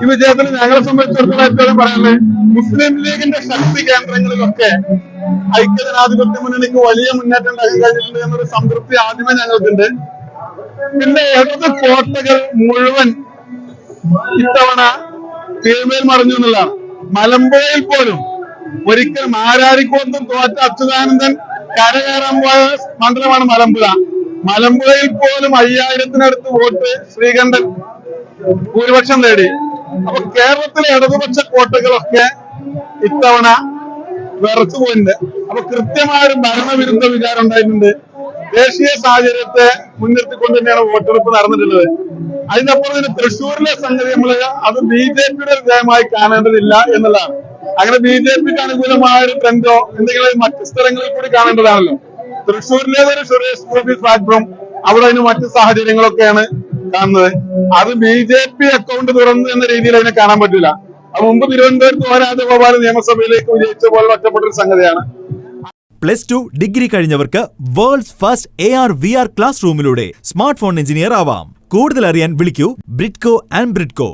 ഈ വിജയത്തിൽ ഞങ്ങളെ സംബന്ധിച്ചിടത്തോളം എപ്പോഴും പറയുന്നത് മുസ്ലിം ലീഗിന്റെ ശക്തി കേന്ദ്രങ്ങളിലൊക്കെ ഐക്യജനാധിപത്യ മുന്നണിക്ക് വലിയ മുന്നേറ്റം ഉണ്ടാക്കി കഴിഞ്ഞിട്ടുണ്ട് എന്നൊരു സംതൃപ്തി ആദ്യമേ ഞങ്ങൾക്കുണ്ട്. പിന്നെ ഇടത് കോട്ടകൾ മുഴുവൻ ഇത്തവണ തീർമേൽ മറിഞ്ഞു എന്നുള്ളതാണ്. മലമ്പുഴയിൽ പോലും ഒരിക്കൽ മാരാരിക്കോട്ടും തോറ്റ അച്യുതാനന്ദൻ കരകയറാൻ പോയ മണ്ഡലമാണ് മലമ്പുഴ. മലമ്പുഴയിൽ പോലും അയ്യായിരത്തിനടുത്ത് വോട്ട് ശ്രീകണ്ഠൻ ഭൂരിപക്ഷം നേടി. അപ്പൊ കേരളത്തിലെ ഇടതുപക്ഷ കോട്ടകളൊക്കെ ഇത്തവണ വിറച്ചു പോയിട്ടുണ്ട്. അപ്പൊ കൃത്യമായ ഒരു ഭരണവിരുദ്ധ വിചാരം ഉണ്ടായിട്ടുണ്ട്. ദേശീയ സാഹചര്യത്തെ മുൻനിർത്തിക്കൊണ്ട് തന്നെയാണ് വോട്ടെടുപ്പ് നടന്നിട്ടുള്ളത്. അതിനപ്പുറം തന്നെ തൃശ്ശൂരിലെ സംഗതി നമ്മൾ അത് ബി ജെ പിയുടെ വിജയമായി കാണേണ്ടതില്ല എന്നുള്ളതാണ്. അങ്ങനെ ബി ജെ പിക്ക് അനുകൂലമായ ഒരു ട്രെൻഡോ എന്തെങ്കിലും മറ്റു സ്ഥലങ്ങളിൽ കൂടി കാണേണ്ടതാണല്ലോ. തൃശ്ശൂരിലേതൊരു സുരേഷ് ഗോപി പ്ലാറ്റ്ഫോം അവിടെ അതിന് മറ്റു സാഹചര്യങ്ങളൊക്കെയാണ് കാണുന്നത്. അത് ബി ജെ പി അക്കൗണ്ട് തുറന്നു എന്ന രീതിയിൽ അതിനെ കാണാൻ പറ്റില്ല. അത് മുമ്പ് തിരുവനന്തപുരത്ത് രാജഗോപാൽ നിയമസഭയിലേക്ക് വിജയിച്ച പോലെ ഒറ്റപ്പെട്ട ഒരു സംഗതിയാണ്. Plus two degree കഴിഞ്ഞവർക്ക് world's first A R V R class റൂമിലൂടെ smart phone engineer ആവാം. കൂടുതൽ അറിയാൻ വിളിക്കൂ ബ്രിഡ്കോ ആൻഡ് ബ്രിഡ്കോ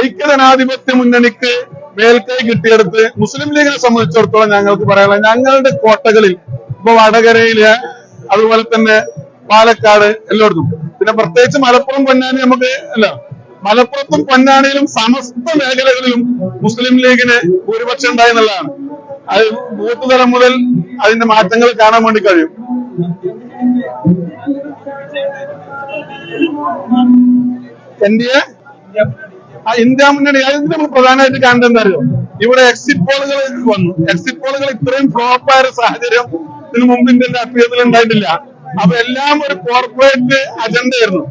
ഐക്യജനാധിപത്യ മുന്നണിക്ക് മേൽക്കൈ കിട്ടിയെടുത്ത് മുസ്ലിം ലീഗിനെ സംബന്ധിച്ചിടത്തോളം ഞങ്ങൾക്ക് പറയാനുള്ളത് ഞങ്ങളുടെ കോട്ടകളിൽ ഇപ്പൊ വടകരയിൽ അതുപോലെ തന്നെ പാലക്കാട് എല്ലായിടത്തും. പിന്നെ പ്രത്യേകിച്ച് മലപ്പുറം പൊന്നാനി നമുക്ക് അല്ല മലപ്പുറത്തും പൊന്നാനിയിലും സമസ്ത മേഖലകളിലും മുസ്ലിം ലീഗിന് ഭൂരിപക്ഷം ഉണ്ടായി എന്നുള്ളതാണ്. അത് ബൂത്ത് തലം മുതൽ അതിന്റെ മാറ്റങ്ങൾ കാണാൻ വേണ്ടി കഴിയും. എൻ ഡി എ ആ ഇന്ത്യ മുന്നണി. അതിന് നമ്മൾ പ്രധാനമായിട്ട് കാണേണ്ടത് എന്താ അറിയോ ഇവിടെ എക്സിറ്റ് പോളുകൾ വന്നു. എക്സിറ്റ് പോളുകൾ ഇത്രയും ഫ്ലോപ്പായ ഒരു സാഹചര്യം ഇതിനു മുമ്പ് ഇന്ത്യൻ രാഷ്ട്രീയത്തിൽ ഉണ്ടായിട്ടില്ല. അപ്പൊ എല്ലാം ഒരു കോർപ്പറേറ്റ് അജണ്ടയായിരുന്നു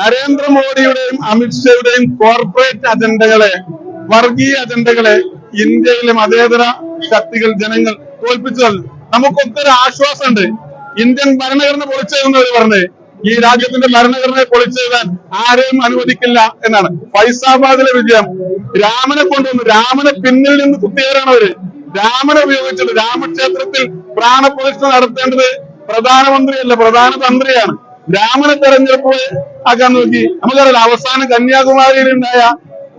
നരേന്ദ്രമോദിയുടെയും അമിത്ഷായുടെയും കോർപ്പറേറ്റ് അജണ്ടകളെ വർഗീയ അജണ്ടകളെ ഇന്ത്യയിലെ മതേതര ശക്തികൾ ജനങ്ങൾ തോൽപ്പിച്ചു തന്നു നമുക്കൊക്കെ ആശ്വാസമുണ്ട്. ഇന്ത്യൻ ഭരണഘടന പൊളിച്ചെഴുന്നവർ പറഞ്ഞ് ഈ രാജ്യത്തിന്റെ ഭരണഘടനയെ പൊളിച്ചെഴുതാൻ ആരെയും അനുവദിക്കില്ല എന്നാണ്. ഫൈസാബാദിലെ വിജയം. രാമനെ കൊണ്ടുവന്നു. രാമനെ പിന്നിൽ നിന്ന് കുത്തിയവരാണ് അവർ. രാമനെ ഉപയോഗിച്ചിട്ട് രാമക്ഷേത്രത്തിൽ പ്രാണപ്രതിഷ്ഠ നടത്തേണ്ടത് പ്രധാനമന്ത്രിയല്ല പ്രധാന തന്ത്രിയാണ്. രാമനെ തെരഞ്ഞെടുപ്പ് ആക്കാൻ നോക്കി. നമുക്കറിയാം അവസാനം കന്യാകുമാരിയിൽ ഉണ്ടായ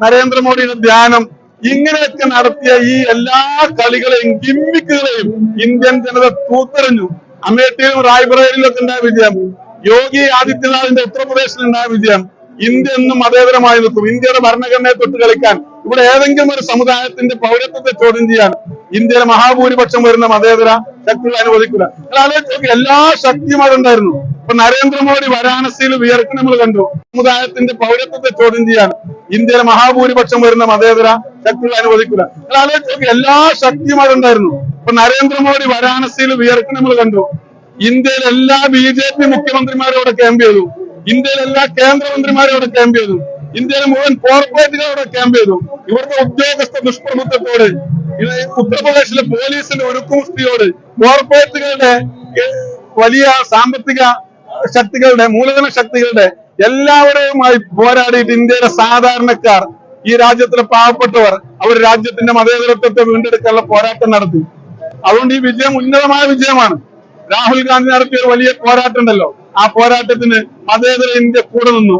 നരേന്ദ്രമോദിയുടെ ധ്യാനം ഇങ്ങനെയൊക്കെ നടത്തിയ ഈ എല്ലാ കളികളെയും ഗിമ്മിക്കുകളെയും ഇന്ത്യൻ ജനത തൂത്തെറിഞ്ഞു. അമേഠിയിലും റായ്ബറേലിലും ഒക്കെ ഉണ്ടായ വിജയം. യോഗി ആദിത്യനാഥിന്റെ ഉത്തർപ്രദേശിൽ ഉണ്ടായ വിജയം. ഇന്ത്യ എന്നും മതേതരമായി നിൽക്കും. ഇന്ത്യയുടെ ഭരണഘടനയെ തൊട്ട് കളിക്കാൻ ഇവിടെ ഏതെങ്കിലും ഒരു സമുദായത്തിന്റെ പൗരത്വത്തെ ചോദ്യം ചെയ്യാൻ ഇന്ത്യയിലെ മഹാഭൂരിപക്ഷം വരുന്ന മതേതര ശക്തികൾ അനുവദിക്കില്ല എല്ലാ ശക്തിയും ഉണ്ടായിരുന്നു ഇപ്പൊ നരേന്ദ്രമോദി വാരാണസിയിൽ വിയർക്കും നമ്മൾ കണ്ടു. സമുദായത്തിന്റെ പൗരത്വത്തെ ചോദ്യം ചെയ്യാൻ ഇന്ത്യയിലെ മഹാഭൂരിപക്ഷം വരുന്ന മതേതര ശക്തികൾ അനുവദിക്കില്ല എല്ലാ ശക്തിയും ഉണ്ടായിരുന്നു ഇപ്പൊ നരേന്ദ്രമോദി വാരാണസിയിൽ വിയർക്കും നമ്മൾ കണ്ടു. ഇന്ത്യയിലെ എല്ലാ ബി ജെ പി മുഖ്യമന്ത്രിമാരും അവിടെ ക്യാമ്പ് ചെയ്തു. ഇന്ത്യയിലെ എല്ലാ കേന്ദ്രമന്ത്രിമാരും അവിടെ ക്യാമ്പ് ചെയ്തു. ഇന്ത്യയിലെ മുഴുവൻ കോർപ്പറേറ്റുകൾ അവിടെ ക്യാമ്പ് ചെയ്തു. ഇവിടുത്തെ ഉദ്യോഗസ്ഥ ദുഷ്പ്രഭുത്വത്തോട് ഉത്തർപ്രദേശിലെ പോലീസിന്റെ ഒരുക്കുമുഷ്ടിയോട് കോർപ്പറേറ്റുകളുടെ വലിയ സാമ്പത്തിക ശക്തികളുടെ മൂലധന ശക്തികളുടെ എല്ലാവരെയുമായി പോരാടിയിട്ട് ഇന്ത്യയുടെ സാധാരണക്കാർ ഈ രാജ്യത്തിലെ പാവപ്പെട്ടവർ അവർ രാജ്യത്തിന്റെ മതേതരത്വത്തെ വീണ്ടെടുക്കാനുള്ള പോരാട്ടം നടത്തി. അതുകൊണ്ട് ഈ വിജയം ഉന്നതമായ വിജയമാണ്. രാഹുൽ ഗാന്ധി നടത്തിയ ഒരു വലിയ പോരാട്ടം ഉണ്ടല്ലോ. ആ പോരാട്ടത്തിന് മതേതര ഇന്ത്യ കൂടെ നിന്നു.